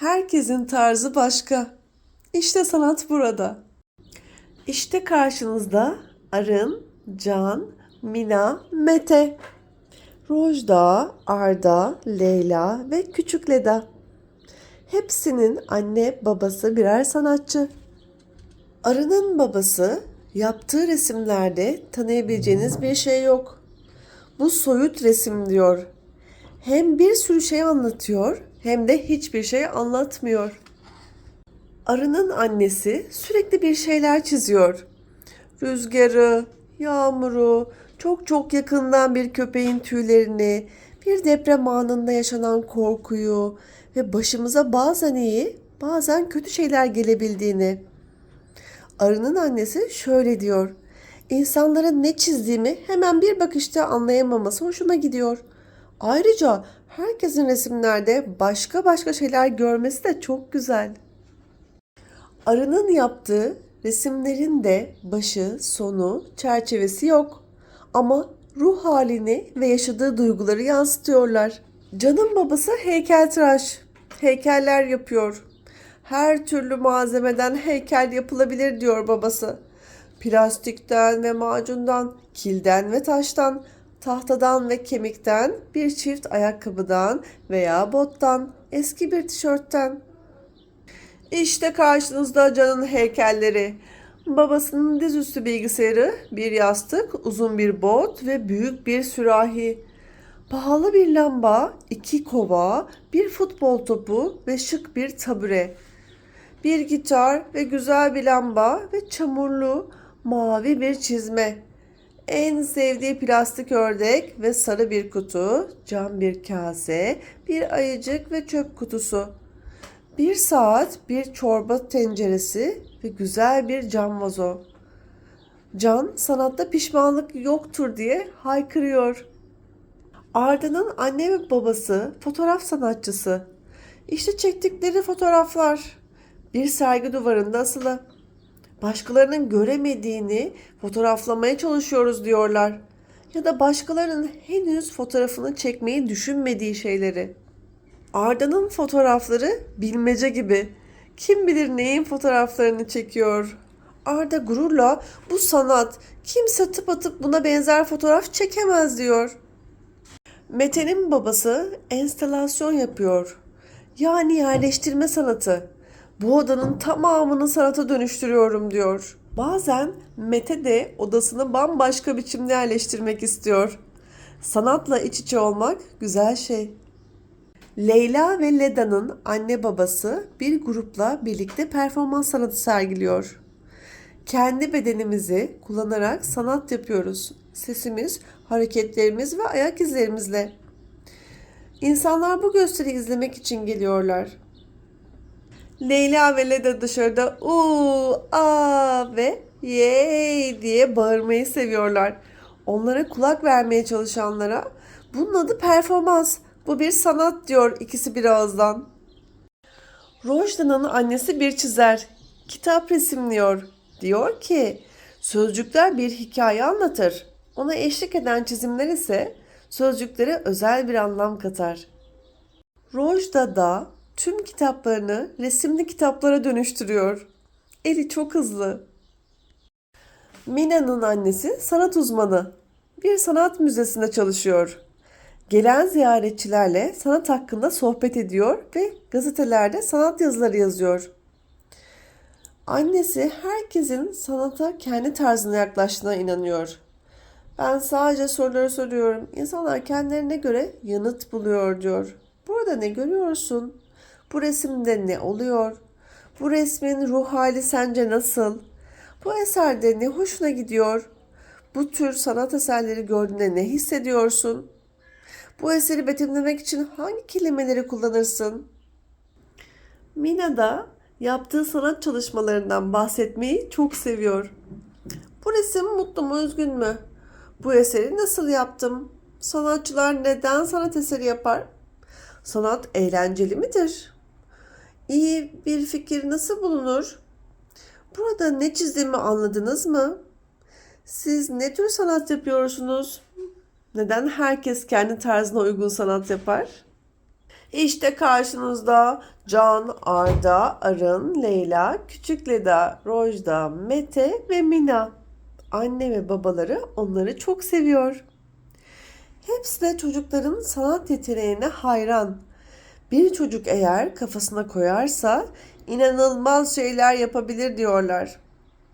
Herkesin tarzı başka. İşte sanat burada. İşte karşınızda Arın, Can, Mina, Mete. Rojda, Arda, Leyla ve Küçük Leda. Hepsinin anne babası birer sanatçı. Arı'nın babası yaptığı resimlerde tanıyabileceğiniz bir şey yok. Bu soyut resim diyor. Hem bir sürü şey anlatıyor hem de hiçbir şey anlatmıyor. Arı'nın annesi sürekli bir şeyler çiziyor. Rüzgarı, yağmuru, çok çok yakından bir köpeğin tüylerini, bir deprem anında yaşanan korkuyu ve başımıza bazen iyi, bazen kötü şeyler gelebildiğini. Arı'nın annesi şöyle diyor. İnsanların ne çizdiğimi hemen bir bakışta anlayamaması hoşuma gidiyor. Ayrıca herkesin resimlerde başka başka şeyler görmesi de çok güzel. Arı'nın yaptığı resimlerin de başı, sonu, çerçevesi yok. Ama ruh halini ve yaşadığı duyguları yansıtıyorlar. Can'ın babası heykeltıraş. Heykeller yapıyor. Her türlü malzemeden heykel yapılabilir diyor babası. Plastikten ve macundan, kilden ve taştan, tahtadan ve kemikten, bir çift ayakkabıdan veya bottan, eski bir tişörtten. İşte karşınızda Can'ın heykelleri. Babasının dizüstü bilgisayarı, bir yastık, uzun bir bot ve büyük bir sürahi. Pahalı bir lamba, iki kova, bir futbol topu ve şık bir tabure. Bir gitar ve güzel bir lamba ve çamurlu mavi bir çizme. En sevdiği plastik ördek ve sarı bir kutu, cam bir kase, bir ayıcık ve çöp kutusu. Bir saat, bir çorba tenceresi ve güzel bir cam vazo. Can sanatta pişmanlık yoktur diye haykırıyor. Arda'nın anne ve babası fotoğraf sanatçısı. İşte çektikleri fotoğraflar bir sergi duvarında asılı. Başkalarının göremediğini fotoğraflamaya çalışıyoruz diyorlar. Ya da başkalarının henüz fotoğrafını çekmeyi düşünmediği şeyleri. Arda'nın fotoğrafları bilmece gibi. Kim bilir neyin fotoğraflarını çekiyor. Arda gururla bu sanat. Kimse tıp atıp buna benzer fotoğraf çekemez diyor. Mete'nin babası enstalasyon yapıyor. Yani yerleştirme sanatı. Bu odanın tamamını sanata dönüştürüyorum diyor. Bazen Mete de odasını bambaşka biçimde yerleştirmek istiyor. Sanatla iç içe olmak güzel şey. Leyla ve Leda'nın anne babası bir grupla birlikte performans sanatı sergiliyor. Kendi bedenimizi kullanarak sanat yapıyoruz. Sesimiz, hareketlerimiz ve ayak izlerimizle. İnsanlar bu gösteri izlemek için geliyorlar. Leyla ve Leda dışarıda uuu, aa ve yey diye bağırmayı seviyorlar. Onlara kulak vermeye çalışanlara bunun adı performans. Bu bir sanat diyor ikisi bir ağızdan. Rojda'nın annesi bir çizer. Kitap resimliyor. Diyor ki sözcükler bir hikaye anlatır. Ona eşlik eden çizimler ise sözcüklere özel bir anlam katar. Rojda da tüm kitaplarını resimli kitaplara dönüştürüyor. Eli çok hızlı. Mina'nın annesi sanat uzmanı. Bir sanat müzesinde çalışıyor. Gelen ziyaretçilerle sanat hakkında sohbet ediyor ve gazetelerde sanat yazıları yazıyor. Annesi herkesin sanata kendi tarzına yaklaştığına inanıyor. Ben sadece soruları soruyorum. İnsanlar kendilerine göre yanıt buluyor diyor. Burada ne görüyorsun? Bu resimde ne oluyor? Bu resmin ruh hali sence nasıl? Bu eserde ne hoşuna gidiyor? Bu tür sanat eserleri gördüğünde ne hissediyorsun? Bu eseri betimlemek için hangi kelimeleri kullanırsın? Mina da yaptığı sanat çalışmalarından bahsetmeyi çok seviyor. Bu resim mutlu mu üzgün mü? Bu eseri nasıl yaptım? Sanatçılar neden sanat eseri yapar? Sanat eğlenceli midir? İyi bir fikir nasıl bulunur? Burada ne çizdiğimi anladınız mı? Siz ne tür sanat yapıyorsunuz? Neden herkes kendi tarzına uygun sanat yapar? İşte karşınızda Can, Arda, Arın, Leyla, Küçük Leda, Rojda, Mete ve Mina. Anne ve babaları onları çok seviyor. Hepsi de çocukların sanat yeteneğine hayran. Bir çocuk eğer kafasına koyarsa inanılmaz şeyler yapabilir diyorlar.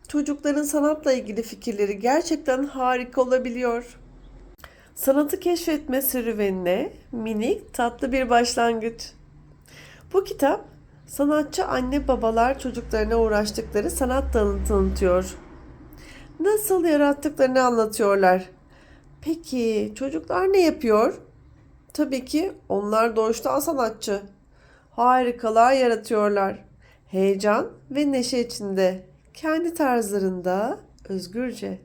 Çocukların sanatla ilgili fikirleri gerçekten harika olabiliyor. Sanatı keşfetme serüvenine minik tatlı bir başlangıç. Bu kitap sanatçı anne babalar çocuklarına uğraştıkları sanat dalını tanıtıyor. Nasıl yarattıklarını anlatıyorlar. Peki çocuklar ne yapıyor? Tabii ki onlar doğuştan sanatçı. Harikalar yaratıyorlar. Heyecan ve neşe içinde kendi tarzlarında özgürce.